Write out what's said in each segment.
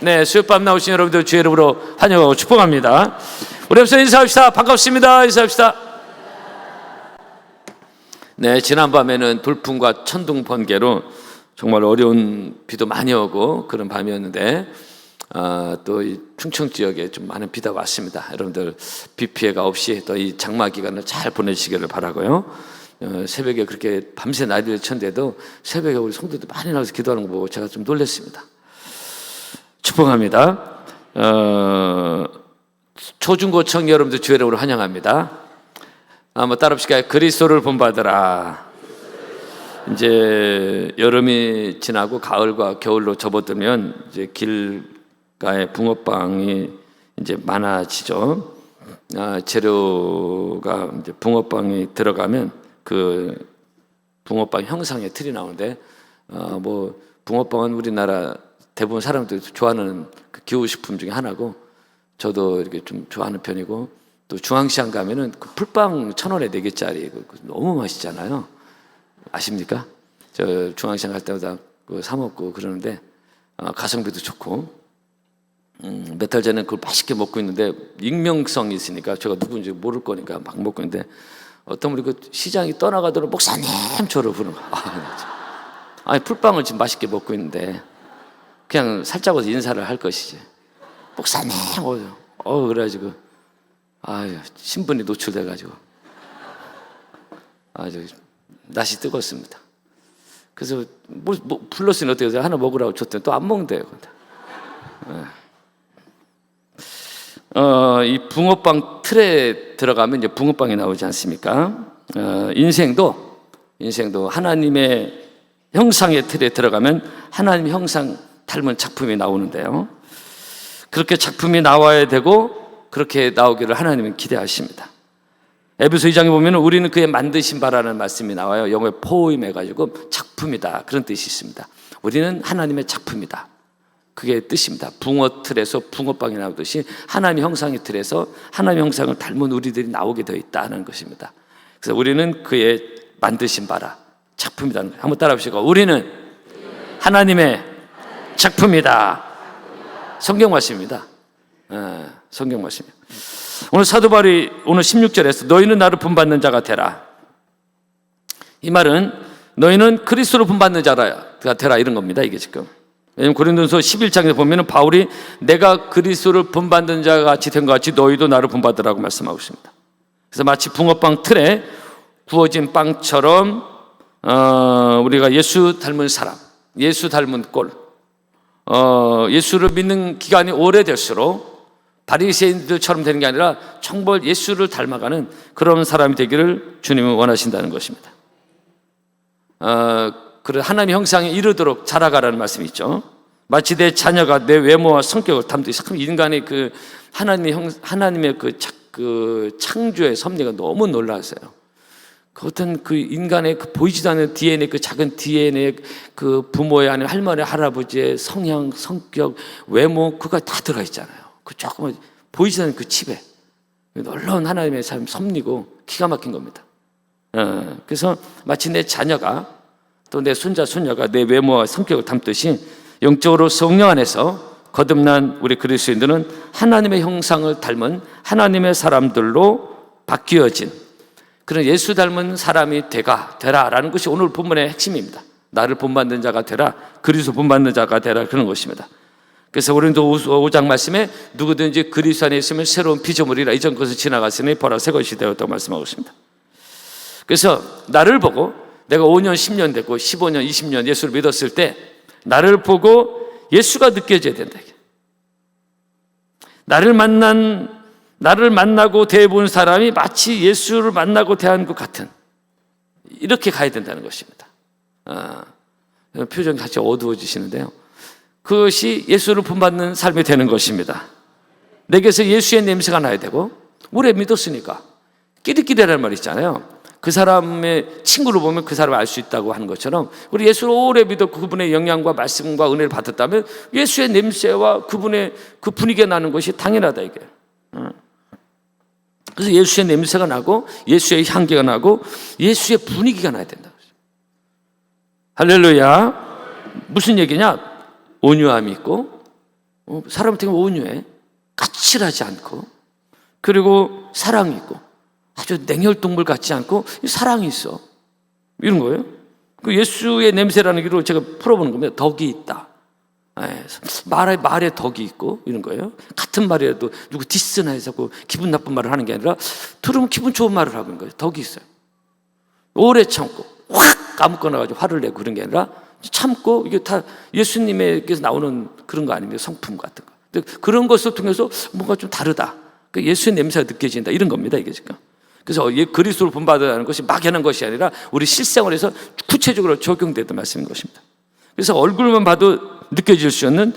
네, 수요밤 나오신 여러분들 주의 이름으로 환영하고 축복합니다. 우리 앞서 인사합시다. 반갑습니다. 인사합시다. 네, 지난밤에는 돌풍과 천둥 번개로 정말 어려운 비도 많이 오고 그런 밤이었는데 아, 또이 충청 지역에 좀 많은 비가 왔습니다. 여러분들 비 피해가 없이 또 이 장마 기간을 잘 보내시기를 바라고요. 어, 새벽에 그렇게 밤새 난리를 쳤는데도 새벽에 우리 성도들 많이 나와서 기도하는 거 보고 제가 좀 놀랐습니다. 축복합니다. 어, 초중고청 여러분들 주의 이름으로 환영합니다. 한번 따라합시다. 그리스도를 본받으라. 이제 여름이 지나고 가을과 겨울로 접어들면 이제 길가에 붕어빵이 이제 많아지죠. 아, 재료가 이제 붕어빵이 들어가면 그 붕어빵 형상의 틀이 나오는데 어, 뭐 붕어빵은 우리나라 대부분 사람들이 좋아하는 그 기호식품 중에 하나고 저도 이렇게 좀 좋아하는 편이고 또 중앙시장 가면은 그 풀빵 천 원에 네 개짜리 그 너무 맛있잖아요. 아십니까? 저 중앙시장 갈 때마다 그사 먹고 그러는데 아, 가성비도 좋고 음, 몇 달 전에 그걸 맛있게 먹고 있는데 익명성이 있으니까 제가 누군지 모를 거니까 막 먹고 있는데 어떤 분이 그 시장이 떠나가도록 목사님처럼 부르는 거야. 아, 아니 풀빵을 지금 맛있게 먹고 있는데 그냥 살짝 와서 인사를 할 것이지. 목사님, 어, 어 그래가지고 아유 신분이 노출돼가지고 아주 낯이 뜨겁습니다. 그래서 뭐, 뭐 불렀으니 어떻게 하나 먹으라고 줬더니 또 안 먹는데요. 네. 어, 이 붕어빵 틀에 들어가면 이제 붕어빵이 나오지 않습니까? 어, 인생도 인생도 하나님의 형상의 틀에 들어가면 하나님 형상 닮은 작품이 나오는데요. 그렇게 작품이 나와야 되고 그렇게 나오기를 하나님은 기대하십니다. 에베소 2장에 보면 우리는 그의 만드신 바라는 말씀이 나와요. 영어에 포임해 가지고 작품이다 그런 뜻이 있습니다. 우리는 하나님의 작품이다. 그게 뜻입니다. 붕어 틀에서 붕어빵이 나오듯이 하나님 형상의 틀에서 하나님 형상을 닮은 우리들이 나오게 되어 있다는 것입니다. 그래서 우리는 그의 만드신 바라 작품이다. 한번 따라 합시다. 우리는 하나님의 작품이다. 성경 말씀입니다. 예, 성경 말씀입니다. 오늘 사도 바울이 오늘 16절에서 너희는 나를 본받는 자가 되라. 이 말은 너희는 그리스도로 본받는 자가 되라 이런 겁니다. 이게 지금. 왜냐면 고린도서 11장에 보면은 바울이 내가 그리스도를 본받는 자 같이 된 것 같이 너희도 나를 본받으라고 말씀하고 있습니다. 그래서 마치 붕어빵 틀에 구워진 빵처럼 어, 우리가 예수 닮은 사람, 예수 닮은 꼴, 어, 예수를 믿는 기간이 오래될수록 바리새인들처럼 되는 게 아니라 청벌 예수를 닮아가는 그런 사람이 되기를 주님은 원하신다는 것입니다. 어, 그래 하나님의 형상에 이르도록 자라가라는 말씀이 있죠. 마치 내 자녀가 내 외모와 성격을 담듯이 참 인간의 그 하나님의 형 하나님의 그, 차, 그 창조의 섭리가 너무 놀라서요. 그 어떤 그 인간의 그 보이지도 않는 DNA 그 작은 DNA 그 부모의 아니 할머니 할아버지의 성향 성격 외모 그가 다 들어가 있잖아요. 그 조금 보이지 않는 그 칩에 놀라운 하나님의 삶 섭리고 기가 막힌 겁니다. 어, 그래서 마치 내 자녀가 또 내 손자 손녀가 내 외모와 성격을 담듯이 영적으로 성령 안에서 거듭난 우리 그리스도인들은 하나님의 형상을 닮은 하나님의 사람들로 바뀌어진 그런 예수 닮은 사람이 되가 되라라는 것이 오늘 본문의 핵심입니다. 나를 본받는 자가 되라, 그리스도 본받는 자가 되라 그런 것입니다. 그래서 우리도 5장 말씀에 누구든지 그리스도 안에 있으면 새로운 피조물이라 이전 것을 지나갔으니 보라 새 것이 되었다고 말씀하고 있습니다. 그래서 나를 보고 내가 5년, 10년 됐고 15년, 20년 예수를 믿었을 때 나를 보고 예수가 느껴져야 된다. 나를 만난 나를 만나고 대해본 사람이 마치 예수를 만나고 대한 것 같은 이렇게 가야 된다는 것입니다. 아, 표정이 같이 어두워지시는데요. 그것이 예수를 본받는 삶이 되는 것입니다. 내게서 예수의 냄새가 나야 되고 오래 믿었으니까 끼리끼리라는 말 있잖아요. 그 사람의 친구를 보면 그 사람을 알 수 있다고 하는 것처럼 우리 예수를 오래 믿었고 그분의 영향과 말씀과 은혜를 받았다면 예수의 냄새와 그분의 그 분위기가 나는 것이 당연하다 이게. 그래서 예수의 냄새가 나고 예수의 향기가 나고 예수의 분위기가 나야 된다. 할렐루야. 무슨 얘기냐? 온유함이 있고 어, 사람 되게 온유해. 까칠하지 않고 그리고 사랑이 있고 아주 냉혈동물 같지 않고 사랑이 있어. 이런 거예요. 그 예수의 냄새라는 기로 제가 풀어보는 겁니다. 덕이 있다. 예, 말에 말에 덕이 있고 이런 거예요. 같은 말이라도 누구 디스나 해서 그 기분 나쁜 말을 하는 게 아니라 들으면 기분 좋은 말을 하는 거예요. 덕이 있어요. 오래 참고 확 까먹거나 가지고 화를 내고 그런 게 아니라 참고 이게 다 예수님에게서 나오는 그런 거 아닙니까? 성품 같은 거. 근데 그런 것을 통해서 뭔가 좀 다르다. 그 예수의 냄새가 느껴진다. 이런 겁니다. 이게 지금. 그래서 이 그리스도를 본받으라는 것이 막연한 것이 아니라 우리 실생활에서 구체적으로 적용되던 말씀인 것입니다. 그래서 얼굴만 봐도 느껴질 수 있는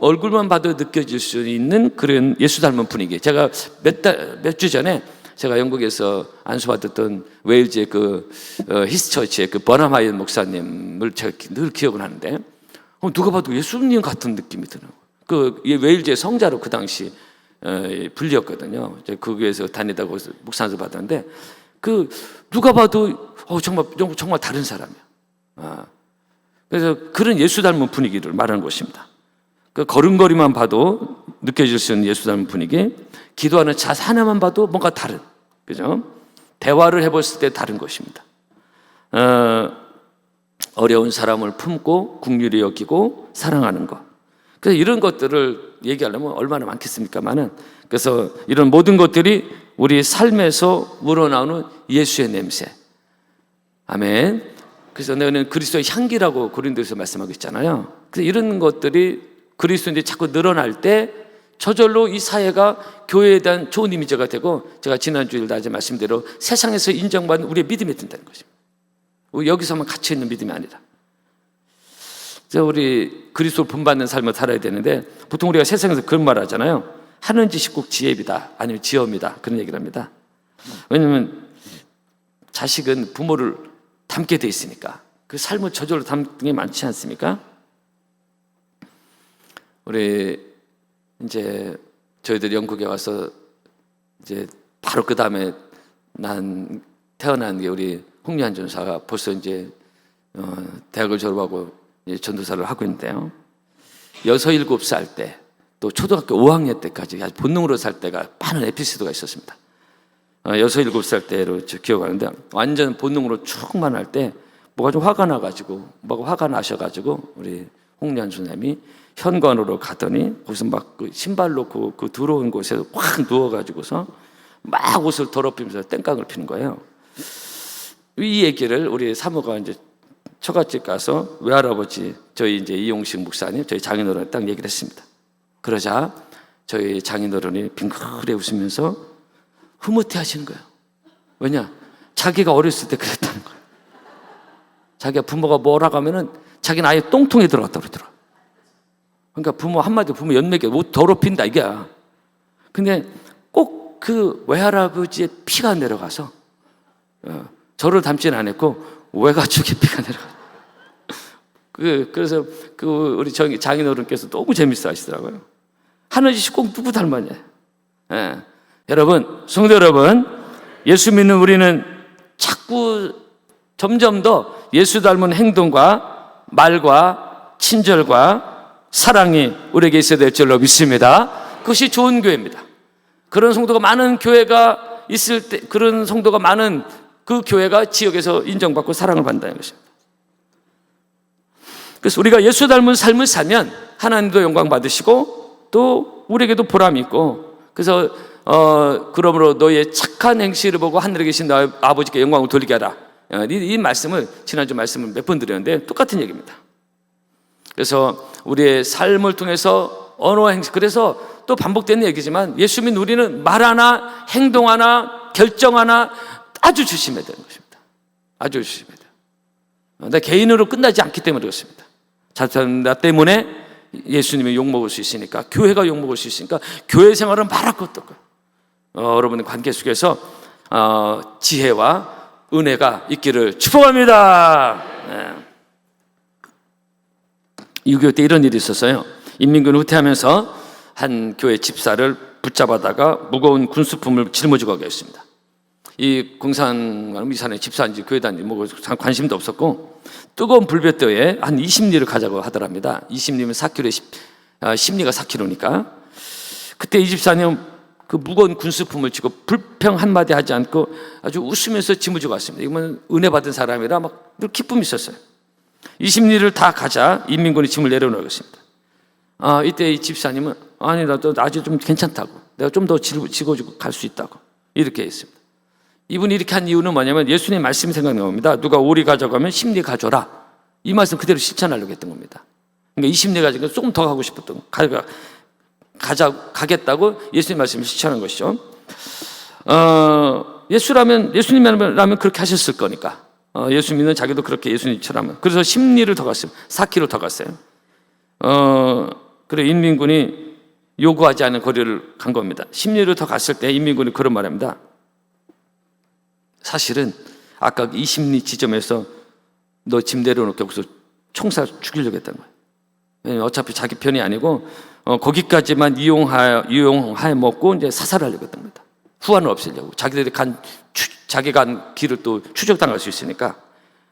얼굴만 봐도 느껴질 수 있는 그런 예수 닮은 분위기. 제가 몇 달 몇 주 전에 제가 영국에서 안수받았던 웨일즈의 그 어, 히스처치의 그 버나마이언 목사님을 제가 늘 기억을 하는데 어, 누가 봐도 예수님 같은 느낌이 드는 거예요. 그 웨일즈의 성자로 그 당시 어, 불렸거든요. 그 교회에서 다니다가 거기서 목사를 받았는데 그 누가 봐도 어, 정말 정말 다른 사람이야. 아. 그래서 그런 예수 닮은 분위기를 말하는 것입니다. 그 걸음걸이만 봐도 느껴질 수 있는 예수 닮은 분위기, 기도하는 자세 하나만 봐도 뭔가 다른, 그죠? 대화를 해봤을 때 다른 것입니다. 어, 어려운 사람을 품고 국률이 여기고 사랑하는 것. 그래서 이런 것들을 얘기하려면 얼마나 많겠습니까만은 그래서 이런 모든 것들이 우리 삶에서 우러나오는 예수의 냄새. 아멘. 그래서 너는 그리스도의 향기라고 고린도에서 말씀하고 있잖아요. 그래서 이런 것들이 그리스도인들이 자꾸 늘어날 때 저절로 이 사회가 교회에 대한 좋은 이미지가 되고 제가 지난주일 낮에 말씀대로 세상에서 인정받는 우리의 믿음이 된다는 것입니다. 여기서만 갇혀 있는 믿음이 아니라. 그래서 우리 그리스도 본받는 삶을 살아야 되는데 보통 우리가 세상에서 그런 말 하잖아요. 하는 짓이 꼭 지혜비다 아니면 지엄이다 그런 얘기를 합니다. 왜냐하면 자식은 부모를 닮게 돼 있으니까 그 삶을 저절로 담는 게 많지 않습니까? 우리 이제 저희들 영국에 와서 이제 바로 그 다음에 난 태어난 게 우리 홍리한 전사가 벌써 이제 어, 대학을 졸업하고 이제 전도사를 하고 있는데요. 여섯 일곱 살 때 또 초등학교 5학년 때까지 아주 본능으로 살 때가 많은 에피소드가 있었습니다. 어, 여섯 일곱 살 때로 저 기억하는데 완전 본능으로 쭉만 할 때 뭐가 좀 화가 나가지고 뭐가 화가 나셔가지고 우리 홍련 주님이 현관으로 가더니 거기서 막 그 신발 놓고 그 들어온 곳에 확 누워가지고서 막 옷을 더럽히면서 땡깡을 피는 거예요. 이 얘기를 우리 사모가 이제 처갓집 가서 외할아버지 저희 이제 이용식 목사님 저희 장인어른 딱 얘기를 했습니다. 그러자 저희 장인어른이 빙그레 웃으면서 흐뭇해 하시는 거예요. 왜냐? 자기가 어렸을 때 그랬다는 거예요. 자기가 부모가 뭐라고 하면은 자기는 아예 똥통에 들어갔다 그러더라. 그러니까 부모 한마디 부모 연맥에 옷 더럽힌다 이게. 근데 꼭 그 외할아버지의 피가 내려가서 어, 저를 닮지는 않았고 외가족의 피가 내려가. 그 그래서 그 우리 정 장인어른께서 너무 재밌어 하시더라고요. 짓이 꼭 누구 닮았냐. 예. 여러분, 성도 여러분, 예수 믿는 우리는 자꾸 점점 더 예수 닮은 행동과 말과 친절과 사랑이 우리에게 있어야 될 줄로 믿습니다. 그것이 좋은 교회입니다. 그런 성도가 많은 교회가 있을 때, 그런 성도가 많은 그 교회가 지역에서 인정받고 사랑을 받는다는 것입니다. 그래서 우리가 예수 닮은 삶을 살면 하나님도 영광 받으시고 또 우리에게도 보람이 있고 그래서 어 그러므로 너의 착한 행실을 보고 하늘에 계신 너의 아버지께 영광을 돌리게 하라. 어, 이, 이 말씀을 지난주 말씀을 몇 번 드렸는데 똑같은 얘기입니다. 그래서 우리의 삶을 통해서 언어 행실 그래서 또 반복되는 얘기지만 예수 믿는 우리는 말 하나 행동 하나 결정 하나 아주 조심해야 되는 것입니다. 아주 조심해야 돼요. 어, 내 개인으로 끝나지 않기 때문에 그렇습니다. 자나 때문에 예수님이 욕먹을 수 있으니까 교회가 욕먹을 수 있으니까 교회 생활은 말할 것도 없고 어, 여러분의 관계 속에서 어, 지혜와 은혜가 있기를 축복합니다. 네. 6.25때 이런 일이 있었어요. 인민군 후퇴하면서 한 교회 집사를 붙잡아다가 무거운 군수품을 짊어지고 가게 했습니다. 이 공산 이산에 집사인지 교회 다닌지 뭐 관심도 없었고 뜨거운 불볕더위에 한 20리를 가자고 하더랍니다. 20리면 4kg에 10, 아, 10리가 4kg니까 그때 이 집사님 그 무거운 군수품을 지고 불평 한마디 하지 않고 아주 웃으면서 짐을 지고 왔습니다. 이건 은혜 받은 사람이라 막 늘 기쁨이 있었어요. 20리를 다 가자 인민군이 짐을 내려놓았습니다. 아, 이때 이 집사님은 아니 나도 아직 좀 괜찮다고 내가 좀 더 지고지고 갈 수 있다고 이렇게 했습니다. 이분이 이렇게 한 이유는 뭐냐면 예수님 말씀이 생각납니다. 누가 오리 가져가면 심리 가져라. 이 말씀 그대로 실천하려고 했던 겁니다. 그러니까 이 심리 가지고 조금 더 가고 싶었던 가가 가자 가겠다고 예수님 말씀을 실천한 것이죠. 어, 예수라면 예수님이라면 그렇게 하셨을 거니까. 어, 예수 믿는 자기도 그렇게 예수님처럼 그래서 심리를 더 갔어요. 4km 더 갔어요. 어, 그래 인민군이 요구하지 않은 거리를 간 겁니다. 심리를 더 갔을 때 인민군이 그런 말합니다. 사실은 아까 이 심리 지점에서 너 짐 내려놓게 하고서 총사 죽이려고 했던 거예요. 어차피 자기 편이 아니고 어, 거기까지만 이용하여 이용하여 먹고 이제 사살하려고 했던 겁니다. 후환을 없애려고 자기들이 간 추, 자기 간 길을 또 추적당할 수 있으니까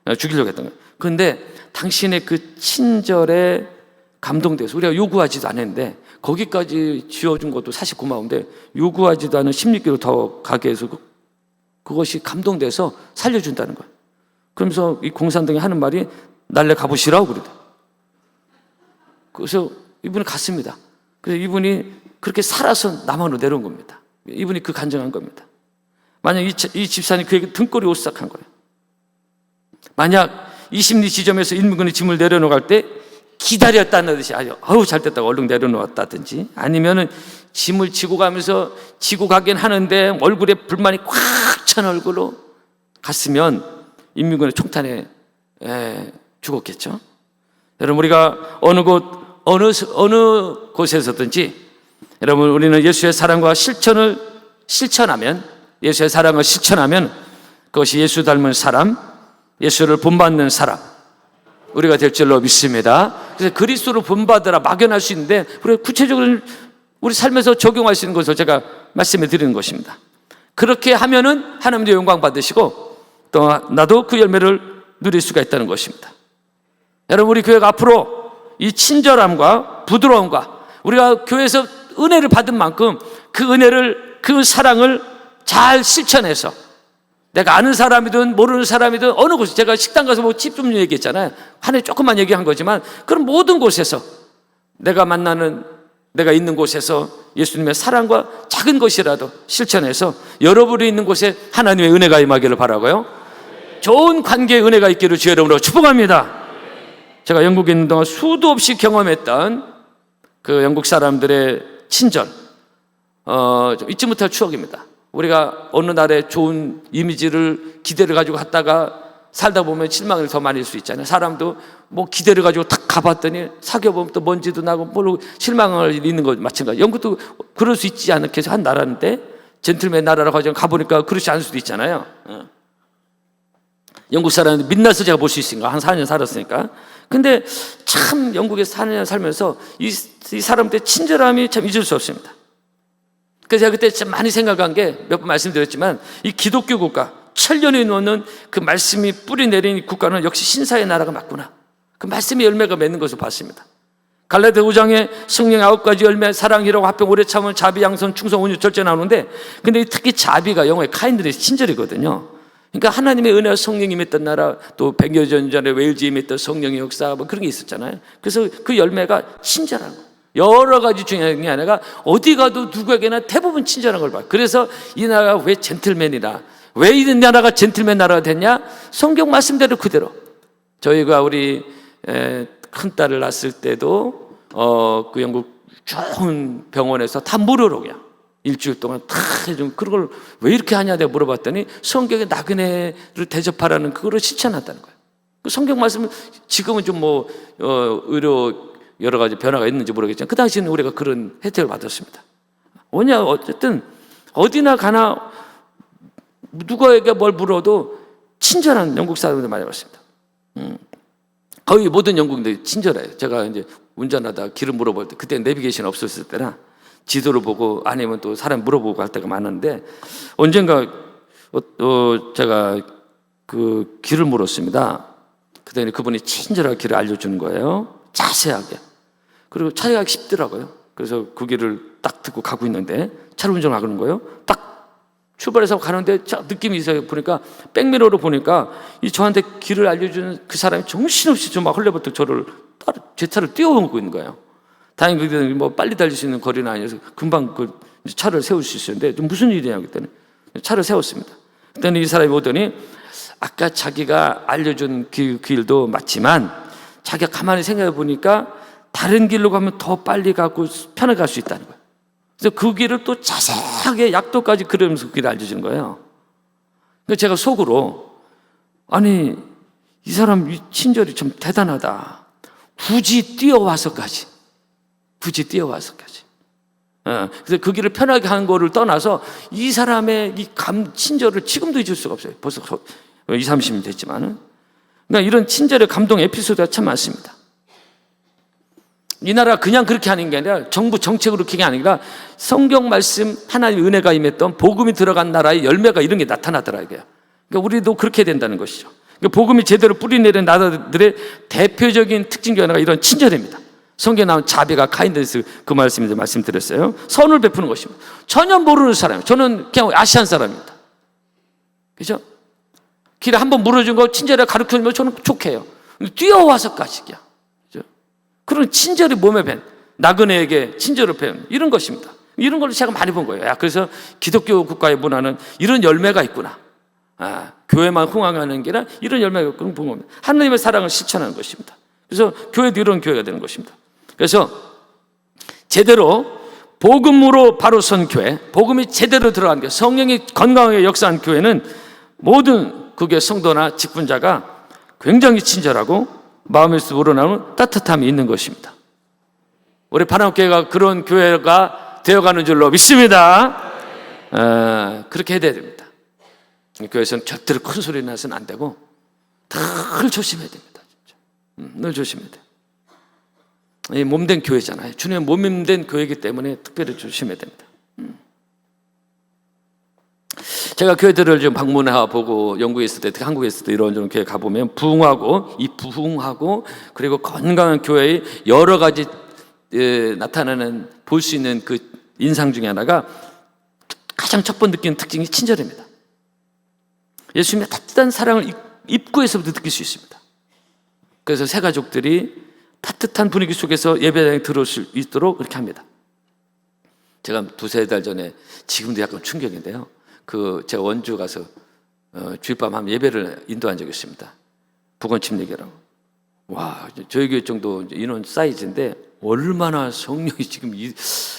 어, 죽이려고 했던 거예요. 그런데 당신의 그 친절에 감동돼서 우리가 요구하지도 않았는데 거기까지 지어준 것도 사실 고마운데 요구하지도 않은 16km 더 가게 해서 그, 그것이 감동돼서 살려준다는 거예요. 그러면서 이 공산당이 하는 말이 날래 가보시라고 그러대. 그래서 이분이 갔습니다. 그래서 이분이 그렇게 살아서 남한으로 내려온 겁니다. 이분이 그 간증한 겁니다. 만약 이, 이 집사님 그에게 등골이 오싹한 거예요. 만약 이 심리 지점에서 인민군이 짐을 내려놓을 때 기다렸다는 듯이 아주 어우 잘 됐다고 얼른 내려놓았다든지 아니면은 짐을 지고 가면서 지고 가긴 하는데 얼굴에 불만이 꽉 찬 얼굴로 갔으면 인민군의 총탄에 에, 죽었겠죠. 여러분 우리가 어느 곳 어느 어느 곳에서든지 여러분 우리는 예수의 사랑과 실천을 실천하면 예수의 사랑을 실천하면 그것이 예수 닮은 사람, 예수를 본받는 사람 우리가 될 줄로 믿습니다. 그래서 그리스도로 본받으라 막연할 수 있는데 우리가 구체적으로 우리 삶에서 적용할 수 있는 것을 제가 말씀해 드리는 것입니다. 그렇게 하면은 하나님도 영광 받으시고 또 나도 그 열매를 누릴 수가 있다는 것입니다. 여러분 우리 교회가 앞으로 이 친절함과 부드러움과 우리가 교회에서 은혜를 받은 만큼 그 은혜를 그 사랑을 잘 실천해서 내가 아는 사람이든 모르는 사람이든 어느 곳에 제가 식당 가서 뭐집좀 얘기했잖아요. 한해 조금만 얘기한 거지만 그런 모든 곳에서 내가 만나는 내가 있는 곳에서 예수님의 사랑과 작은 것이라도 실천해서 여러분이 있는 곳에 하나님의 은혜가 임하기를 바라고요. 좋은 관계의 은혜가 있기를 주의 이름으로 축복합니다. 제가 영국에 있는 동안 수도 없이 경험했던 그 영국 사람들의 친절, 어, 좀 잊지 못할 추억입니다. 우리가 어느 날에 좋은 이미지를 기대를 가지고 갔다가 살다 보면 실망을 더 많이 할 수 있잖아요. 사람도 뭐 기대를 가지고 탁 가봤더니 사귀어보면 또 먼지도 나고 모르고 실망을 있는 것 마찬가지. 영국도 그럴 수 있지 않게 해서 한 나라인데 젠틀맨 나라라고 하지 가보니까 그렇지 않을 수도 있잖아요. 어. 영국 사람들 민낯을 제가 볼 수 있으니까 한 4년 살았으니까. 근데 참 영국에 4년 살면서 이, 이 사람들의 친절함이 참 잊을 수 없습니다. 그래서 제가 그때 참 많이 생각한 게 몇 번 말씀드렸지만 이 기독교 국가 천년이 넘는 그 말씀이 뿌리 내린 이 국가는 역시 신사의 나라가 맞구나. 그 말씀의 열매가 맺는 것을 봤습니다. 갈라데 5장에 성령 아홉 가지 열매, 사랑 이라고 합병, 오래 참은 자비, 양선, 충성, 온유, 절제 나오는데 근데 특히 자비가 영어의 카인들의 친절이거든요. 그러니까 하나님의 은혜와 성령이 임했던 나라 또 100여 년 전에 웨일즈에 임했던 성령의 역사 뭐 그런 게 있었잖아요. 그래서 그 열매가 친절한 거. 여러 가지 중요한 게 아니라 어디 가도 누구에게나 대부분 친절한 걸 봐요. 그래서 이 나라가 왜 젠틀맨이라 왜이 나라가 젠틀맨 나라가 됐냐? 성경 말씀대로 그대로. 저희가 우리 큰 딸을 낳았을 때도 어, 그 영국 좋은 병원에서 다 무료로 그냥 일주일 동안 다 해준 그걸 왜 이렇게 하냐 내가 물어봤더니 성경에 나그네를 대접하라는 그거를 실천한다는 거예요. 그 성경 말씀은 지금은 좀뭐 어, 의료 여러 가지 변화가 있는지 모르겠지만 그 당시에는 우리가 그런 혜택을 받았습니다. 뭐냐 어쨌든 어디나 가나 누구에게 뭘 물어도 친절한 영국 사람들 많이 봤습니다. 음. 거의 모든 영국인들이 친절해요. 제가 이제 운전하다 길을 물어볼 때 그때 내비게이션 없었을 때나 지도를 보고 아니면 또 사람 물어보고 할 때가 많은데 언젠가 어, 어, 제가 그 길을 물었습니다. 그랬더니 그분이 친절하게 길을 알려주는 거예요. 자세하게. 그리고 찾아가기 쉽더라고요. 그래서 그 길을 딱 듣고 가고 있는데 차를 운전하는 거예요. 딱 출발해서 가는데 자, 느낌이 있어요. 보니까 백미러로 보니까 이 저한테 길을 알려주는 그 사람이 정신없이 좀 막 헐레벌떡 저를 따라 제 차를 뛰어오고 있는 거예요. 다행히 그때 뭐 빨리 달릴 수 있는 거리는 아니어서 금방 그 차를 세울 수 있었는데 좀 무슨 일이냐 그랬더니 차를 세웠습니다. 그랬더니 이 사람이 오더니 아까 자기가 알려준 그 길도 맞지만 자기가 가만히 생각해 보니까 다른 길로 가면 더 빨리 가고 편하게 갈 수 있다는 거예요. 그래서 그 길을 또 자세하게 약도까지 그리면서 그 길을 알려준 거예요. 그래서 제가 속으로 아니 이 사람 이 친절이 좀 대단하다. 굳이 뛰어와서까지 굳이 뛰어와서까지. 어, 그래서 그 길을 편하게 한 거를 떠나서 이 사람의 이 감, 친절을 지금도 잊을 수가 없어요. 벌써 20, 30년 됐지만은. 그러니까 이런 친절의 감동 에피소드가 참 많습니다. 이 나라 그냥 그렇게 하는 게 아니라 정부 정책으로 그렇게 아니라 성경 말씀 하나님의 은혜가 임했던 복음이 들어간 나라의 열매가 이런 게 나타나더라고요. 그러니까 우리도 그렇게 된다는 것이죠. 그러니까 복음이 제대로 뿌리 내린 나라들의 대표적인 특징 중 하나가 이런 친절입니다. 성경에 나온 자비가 카인드스 그 말씀인데 말씀드렸어요. 선을 베푸는 것입니다. 전혀 모르는 사람이에요. 저는 그냥 아시안 사람입니다. 그죠? 길에 한번 물어준 거 친절하게 가르쳐 주면 저는 족해요. 뛰어와서까지야. 그죠? 그런 친절이 몸에 밴 나그네에게 친절을 배운 이런 것입니다. 이런 걸 제가 많이 본 거예요. 야, 그래서 기독교 국가의 문화는 이런 열매가 있구나. 아, 교회만 흥황하는 게 아니라 이런 열매가 있구나 본 겁니다. 하나님의 사랑을 실천하는 것입니다. 그래서 교회도 이런 교회가 되는 것입니다. 그래서 제대로 복음으로 바로 선 교회, 복음이 제대로 들어간 교회, 성령이 건강하게 역사한 교회는 모든 그게 성도나 직분자가 굉장히 친절하고 마음에서 우러나오는 따뜻함이 있는 것입니다. 우리 파랑교회가 그런 교회가 되어가는 줄로 믿습니다. 어, 그렇게 해야 됩니다. 교회에서는 절대로 큰 소리 나서는 안 되고 늘 조심해야 됩니다. 진짜. 음, 늘 조심해야 돼요. 이 몸된 교회잖아요. 주님의 몸된 교회이기 때문에 특별히 조심해야 됩니다. 음. 제가 교회들을 좀 방문해 보고 영국에 있을 때, 한국에 있을 때 이런 좀 교회 가보면 부흥하고 이 부흥하고 그리고 건강한 교회의 여러 가지 에, 나타나는 볼 수 있는 그 인상 중에 하나가 가장 첫 번 느끼는 특징이 친절입니다. 예수님의 따뜻한 사랑을 입- 입구에서부터 느낄 수 있습니다. 그래서 새 가족들이 따뜻한 분위기 속에서 예배당에 들어올 수 있도록 그렇게 합니다. 제가 두세 달 전에 지금도 약간 충격인데요. 그 제가 원주 가서 어, 주일밤 한 예배를 인도한 적이 있습니다. 부건침 예배라고. 와, 저희 교회 정도 인원 사이즈인데 얼마나 성령이 지금 이,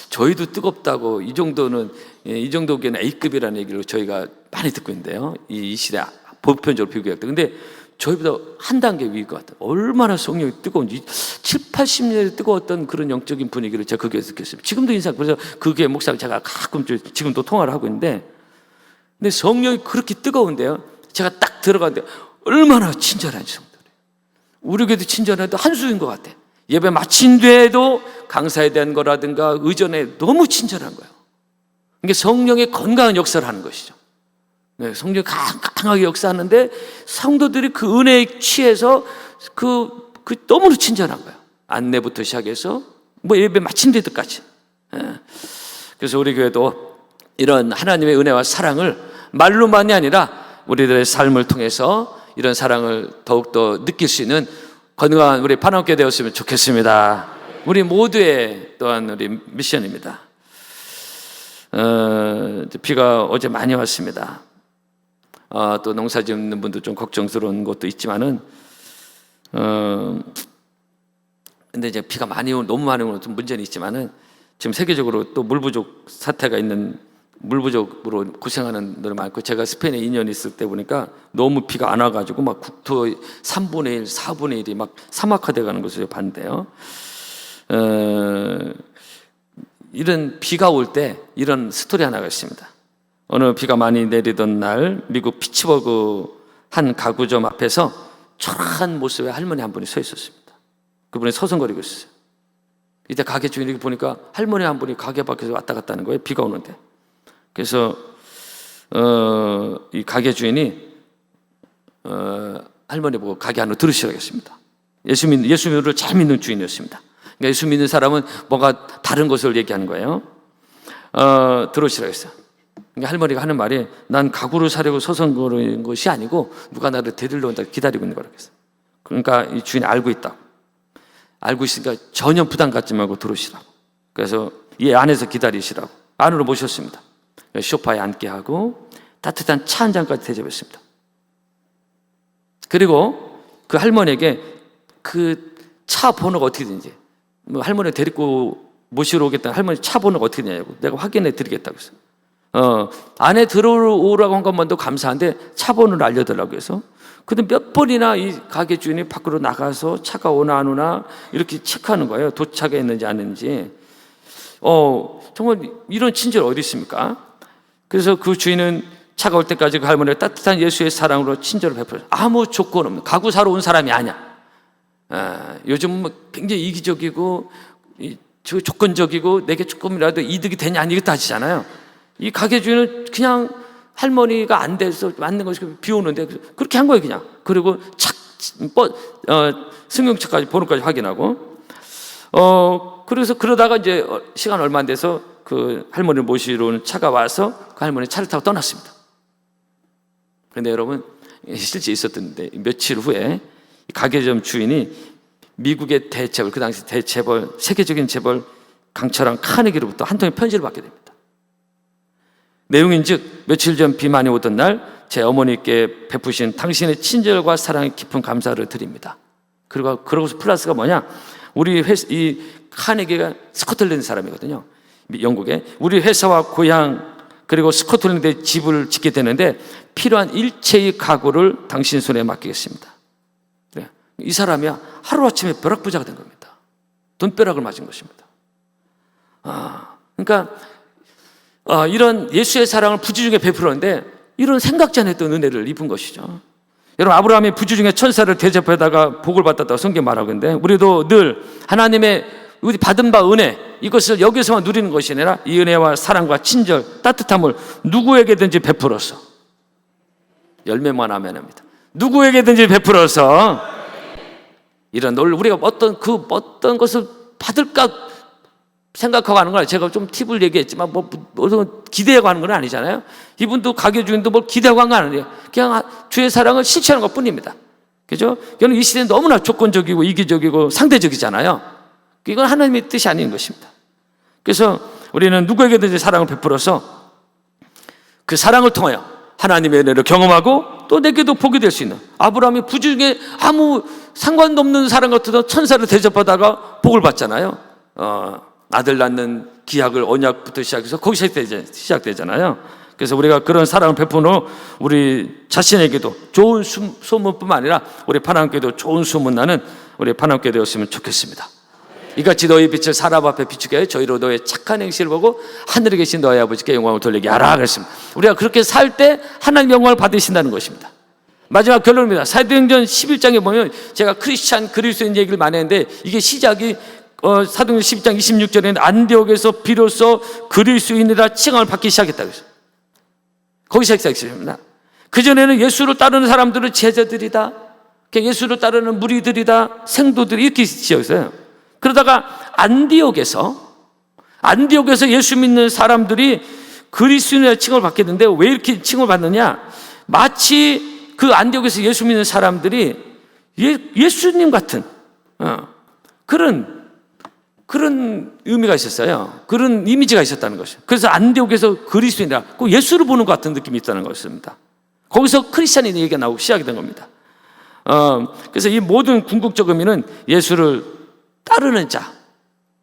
저희도 뜨겁다고 이 정도는 예, 이 정도 교회는 A급이라는 얘기를 저희가 많이 듣고 있는데요. 이, 이 시대 보편적으로 비교할 때. 근데 저희보다 한 단계 위일 것 같아요. 얼마나 성령이 뜨거운지 7, 80년에 뜨거웠던 그런 영적인 분위기를 제가 그 교회에서 느꼈습니다. 지금도 인상 그래서 그 교회 목사랑 제가 가끔 저- 지금도 통화를 하고 있는데 근데 성령이 그렇게 뜨거운데요. 제가 딱 들어갔는데 얼마나 친절한지 성도들. 우리 교회도 친절해도 한수인 것 같아. 예배 마친 뒤에도 강사에 대한 거라든가 의전에 너무 친절한 거예요. 이게 성령의 건강한 역사를 하는 것이죠. 네, 성령이 강- 강하게 역사하는데 성도들이 그 은혜에 취해서 그, 그 너무나 친절한 거예요. 안내부터 시작해서 뭐 예배 마친 데까지. 예. 그래서 우리 교회도 이런 하나님의 은혜와 사랑을 말로만이 아니라 우리들의 삶을 통해서 이런 사랑을 더욱더 느낄 수 있는 건강한 우리 파남교회 되었으면 좋겠습니다. 우리 모두의 또한 우리 미션입니다. 어, 비가 어제 많이 왔습니다. 어, 또 농사 짓는 분도 좀 걱정스러운 것도 있지만은 어, 근데 이제 비가 많이 오 너무 많이 오는 좀 문제는 있지만은 지금 세계적으로 또 물 부족 사태가 있는 물 부족으로 고생하는 분들 많고 제가 스페인에 2년 있을 때 보니까 너무 비가 안 와가지고 막 국토의 3분의 1, 4분의 1이 막 사막화돼 가는 것을 봤는데요. 어, 이런 비가 올 때 이런 스토리 하나가 있습니다. 어느 비가 많이 내리던 날 미국 피츠버그 한 가구점 앞에서 초라한 모습의 할머니 한 분이 서 있었습니다. 그분이 서성거리고 있었어요. 이때 가게 주인이 보니까 할머니 한 분이 가게 밖에서 왔다 갔다 하는 거예요. 비가 오는데. 그래서 어, 이 가게 주인이 어, 할머니 보고 가게 안으로 들으시라고 했습니다. 예수 믿는 예수를 잘 믿는 주인이었습니다. 그러니까 예수 믿는 사람은 뭔가 다른 것을 얘기하는 거예요. 어, 들어오시라고 했어요. 할머니가 하는 말이 난 가구를 사려고 서선 거는 것이 아니고 누가 나를 데리러 온다 기다리고 있는 거라고 했어요. 그러니까 이 주인이 알고 있다. 알고 있으니까 전혀 부담 갖지 말고 들어오시라고. 그래서 이 안에서 기다리시라고 안으로 모셨습니다. 소파에 앉게 하고 따뜻한 차 한 잔까지 대접했습니다. 그리고 그 할머니에게 그 차 번호가 어떻게 되는지 뭐 할머니 데리고 모시러 오겠다는 할머니 차 번호가 어떻게 되냐고 내가 확인해 드리겠다고 해서 어, 안에 들어오라고 한 것만도 감사한데 차 번호를 알려달라고 해서 근데 몇 번이나 이 가게 주인이 밖으로 나가서 차가 오나 안 오나 이렇게 체크하는 거예요 도착했는지 안 했는지 어, 정말 이런 친절 어디 있습니까? 그래서 그 주인은 차가 올 때까지 그 할머니가 따뜻한 예수의 사랑으로 친절을 베풀어요. 아무 조건 없는 가구 사러 온 사람이 아니야. 아, 요즘 뭐 굉장히 이기적이고 이, 저 조건적이고 내게 조금이라도 이득이 되냐 아니 이거 따지잖아요. 이 가게 주인은 그냥 할머니가 안 돼서 맞는 것이 비 오는데 그렇게 한 거예요 그냥. 그리고 착 뻗, 어, 승용차까지 번호까지 확인하고 어 그래서 그러다가 이제 어, 시간 얼마 안 돼서 그 할머니를 모시러 오는 차가 와서 그 할머니 차를 타고 떠났습니다. 그런데 여러분 실제 있었던데 며칠 후에 이 가게점 주인이 미국의 대체벌 그 당시 대체벌 세계적인 재벌 강철한 카네기로부터 한 통의 편지를 받게 됩니다. 내용인즉 며칠 전비 많이 오던 날 제 어머니께 베푸신 당신의 친절과 사랑에 깊은 감사를 드립니다. 그리고 그러고서 플러스가 뭐냐? 우리 회사, 이 카네기가 스코틀랜드 사람이거든요. 영국에 우리 회사와 고향 그리고 스코틀랜드에 집을 짓게 되는데 필요한 일체의 가구를 당신 손에 맡기겠습니다. 네. 이 사람이야 하루아침에 벼락부자가 된 겁니다. 돈벼락을 맞은 것입니다. 아, 그러니까 아, 이런 예수의 사랑을 부지 중에 베풀었는데 이런 생각지 않았던 은혜를 입은 것이죠. 여러분 아브라함이 부지 중에 천사를 대접하다가 복을 받았다고 성경 말하고 있는데 우리도 늘 하나님의 우리 받은 바 은혜 이것을 여기서만 누리는 것이 아니라 이 은혜와 사랑과 친절 따뜻함을 누구에게든지 베풀어서 열매만 하면 합니다. 누구에게든지 베풀어서 이런 놀 우리가 어떤 그 어떤 것을 받을까 생각하고 하는 거야. 제가 좀 팁을 얘기했지만 뭐 무슨 기대하고 하는 건 아니잖아요. 이분도 가게 주인도 뭘 기대하고 한 건 아니에요. 그냥 주의 사랑을 실천하는 것 뿐입니다. 그죠? 저는 이 시대는 너무나 조건적이고 이기적이고 상대적이잖아요. 이건 하나님의 뜻이 아닌 것입니다. 그래서 우리는 누구에게든지 사랑을 베풀어서 그 사랑을 통하여 하나님의 은혜를 경험하고 또 내게도 복이 될 수 있는 아브라함이 부중에 아무 상관도 없는 사람 같아도 천사를 대접하다가 복을 받잖아요. 어, 아들 낳는 기약을 언약부터 시작해서 거기서 시작되잖아요. 그래서 우리가 그런 사랑을 베푸는 우리 자신에게도 좋은 소문뿐만 아니라 우리 파남교도 좋은 소문 나는 우리 파남교 되었으면 좋겠습니다. 이같이 너희 빛을 사람 앞에 비추게 저희로 너의 착한 행실을 보고 하늘에 계신 너희 아버지께 영광을 돌리게 하라 그랬습니다. 우리가 그렇게 살 때 하나님 영광을 받으신다는 것입니다. 마지막 결론입니다. 사도행전 11장에 보면 제가 크리스찬 그리스도인 얘기를 많이 했는데 이게 시작이 어, 사도행전 12장 26절에는 안디옥에서 비로소 그리스도인이라 칭함을 받기 시작했다고 했어요. 거기서 시작했습니다. 그전에는 예수를 따르는 사람들은 제자들이다. 예수를 따르는 무리들이다. 생도들이 이렇게 지었어요. 그러다가 안디옥에서 안디옥에서 예수 믿는 사람들이 그리스도인의 칭을 받게 되는데 왜 이렇게 칭을 받느냐? 마치 그 안디옥에서 예수 믿는 사람들이 예, 수님 같은 어, 그런 그런 의미가 있었어요. 그런 이미지가 있었다는 것이죠. 그래서 안디옥에서 그리스도인이라 그 예수를 보는 것 같은 느낌이 있다는 것입니다. 거기서 크리스찬인 얘기가 나오기 시작이 된 겁니다. 어, 그래서 이 모든 궁극적 의미는 예수를 따르는 자,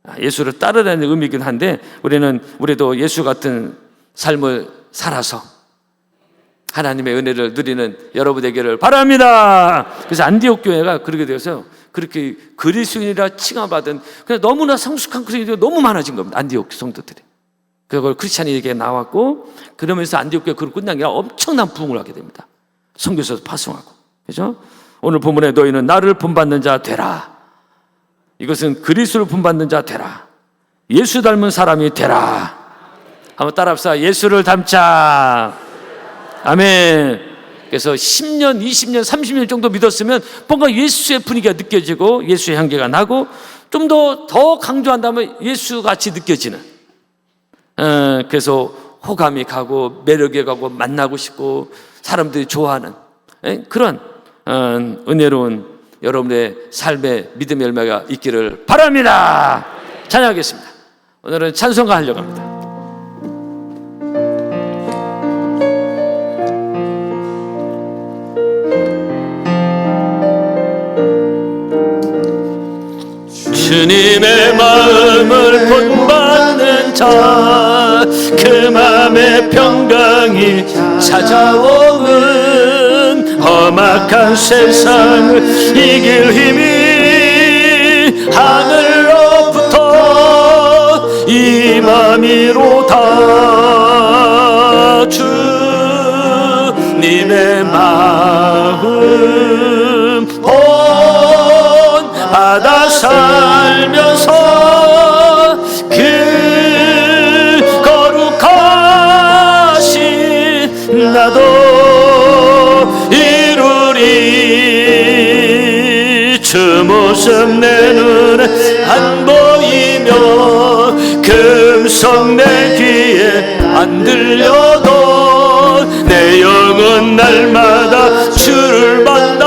아, 예수를 따르는 의미이긴 한데 우리는 우리도 예수 같은 삶을 살아서 하나님의 은혜를 누리는 여러분 되기를 바랍니다. 그래서 안디옥 교회가 그렇게 되어서 그렇게 그리스도인이라 칭함받은 그냥 너무나 성숙한 그리스도인이 너무 많아진 겁니다. 안디옥 성도들이. 그걸 크리스찬에게 나왔고 그러면서 안디옥 교회 그걸 끝난 게 엄청난 부흥을 하게 됩니다. 성교에서 파송하고. 그죠? 오늘 본문에 너희는 나를 본받는 자 되라. 이것은 그리스도를 본받는 자 되라. 예수 닮은 사람이 되라. 한번 따라합시다. 예수를 닮자. 아멘. 그래서 10년, 20년, 30년 정도 믿었으면 뭔가 예수의 분위기가 느껴지고 예수의 향기가 나고 좀 더 더 강조한다면 예수 같이 느껴지는. 어, 그래서 호감이 가고 매력이 가고 만나고 싶고 사람들이 좋아하는 예, 그런 어, 은혜로운 여러분의 삶의 믿음의 열매가 있기를 바랍니다. 찬양하겠습니다. 오늘은 찬송가 하려고 합니다. 주님의 마음을 본받는 자 그 마음의 평강이 찾아오는 험악한 세상을 이길 힘이 하늘로부터 임함이로 다 주님의 마음 살면서 그 거룩하신 나도 이루리. 주 모습 내 눈에 안 보이며 금성 내 귀에 안 들려도 내 영은 날마다 주를 만나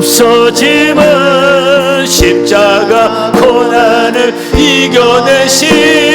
없어짐은 십자가 고난을 이겨내신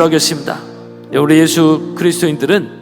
기도하겠습니다. 우리 예수 그리스도인들은